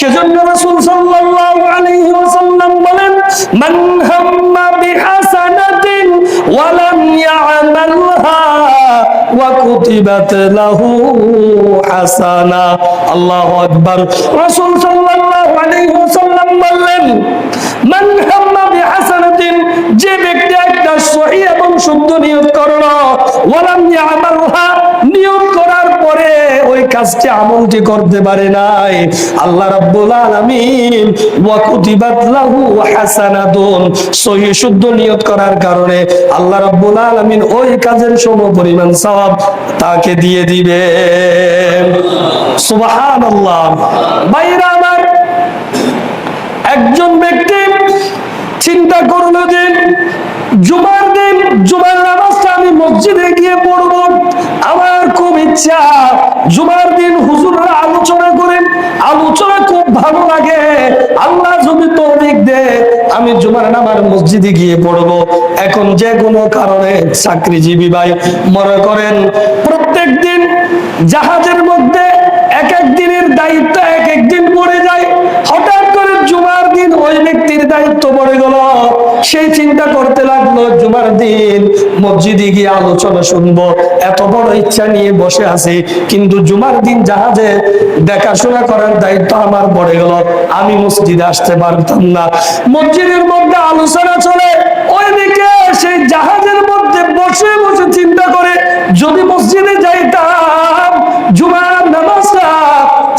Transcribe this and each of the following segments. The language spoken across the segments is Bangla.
সেজন্য রাসূল সাল্লাল্লাহু আলাইহি ওয়াসাল্লাম বলেন, মান হাম্মা বিহাসানাতিন ওয়া লাম ইয়া'মালহা ওয়া কুতিবাত লাহু হাসানা। আল্লাহু আকবার। সাল্লাল্লাহু আলাইহি ওয়াসাল্লাম বললেন, মান হাম্মা বিহাসানাতিন, যে ব্যক্তি একটা সহিহ এবং শুদ্ধ নিয়ত করল, ওয়া লাম ইয়া'মালহা কাজটি আমলটি করতে পারে নাই। আল্লাহ রাব্বুল আলামিন ওয়া কুতিবাত লাহু হাসানাতুন সহিহ শুদ্ধ নিয়ত করার কারণে আল্লাহ রাব্বুল আলামিন ওই কাজের সম পরিমাণ সওয়াব তাকে দিয়ে দিবে সুবহানাল্লাহ। ভাইরা আমার, একজন ব্যক্তি চিন্তা করল যে জুমার জুমার দিন হুজুররা আলোচনা করেন আলোচনা খুব ভালো লাগে। আল্লাহ যদি তৌফিক দে আমি জুমার নামার মসজিদে গিয়ে পড়ব। এখন যে কোনো কারণে চাকরিজীবী ভাই, মনে করেন প্রত্যেক দিন জাহাজের মধ্যে এক এক দিনের দায়িত্ব এক এক দিন পড়ে যায় হঠাৎ করে জুমার দিন ওই ব্যক্তির দায়িত্ব পড়ে গেল। সেই চিন্তা করতে লাগল, জুমার দিন মসজিদে গিয়ে আলোচনা শুনব। এত বড় ইচ্ছা নিয়ে বসে আছি, কিন্তু জুমার দিন জাহাজে দেখাশোনা করার দায়িত্ব আমার পড়ে গেল। আমি মসজিদে আসতে পারতাম না। মসজিদের মধ্যে আলোচনা চলে ওইদিকে সেই জাহাজের মধ্যে বসে বসে চিন্তা করে, যদি মসজিদে যাইতাম, জুমার নামাজটা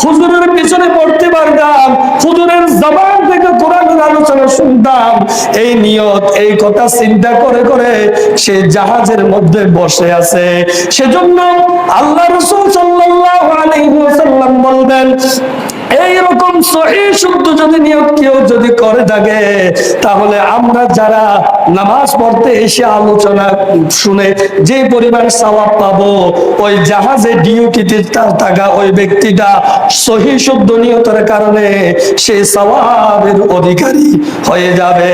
হুজুরের পিছনে পড়তে পারতাম। হুজুরের জবান আলোচনা শুনতাম। এই নিয়ত, এই কথা চিন্তা করে করে সে জাহাজের মধ্যে বসে আছে। সেজন্য আল্লাহ রসুল সাল্লাহ আলহ্লাম বলবেন এইরকম সহি শুদ্ধ যদি নিয়ত কেউ যদি করে থাকে, তাহলে আমরা যারা নামাজ পড়তে এসে আলোচনা শুনে যে পরিমাণ সওয়াব পাবো, ওই জাহাজে ডিউটিতে তার থাকা ওই ব্যক্তিটা সহি শুদ্ধ নিয়তের কারণে সে সওয়াবের অধিকারী হয়ে যাবে।